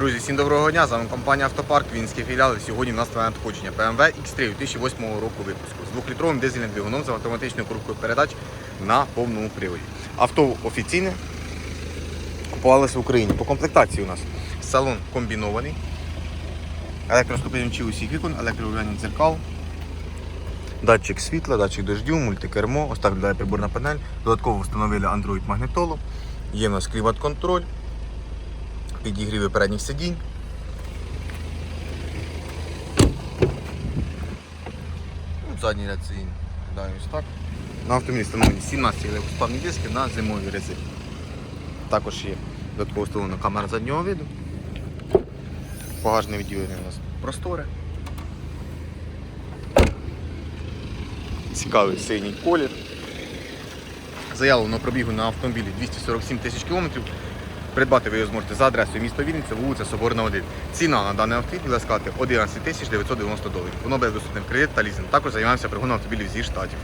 Друзі, всім доброго дня! З вами компанія Автопарк, Вінський філіал. Сьогодні в нас нове надходження BMW X3 2008 року випуску з 2-літровим дизельним двигуном з автоматичною коробкою передач на повному приводі. Авто офіційне купувалося в Україні. По комплектації у нас салон комбінований, електроступенчі усіх вікон, електрорулювання дзеркал, датчик світла, датчик дождю, мультикермо, ось так приборна панель. Додатково встановили Android магнитолу. Є в нас клімат-контроль, підігріви передніх сидінь. Ну, Задній ряд сидінь ось так. На автомобілі встановлені 17 легкосплавні диски на зимовій резині. Також є додатково встановлена камера заднього виду. Багажне відділення у нас просторе. Цікавий синій колір. Заявлено пробігу на автомобілі 247 тисяч кілометрів. Придбати ви його зможете за адресою міста Вінниця, вулиця Соборна 1. Ціна на даний автомобіль сказати 11 тисяч 990 доларів. Воно буде доступне кредит та лізинг. Також займаємося пригоном автомобілів зі штатів.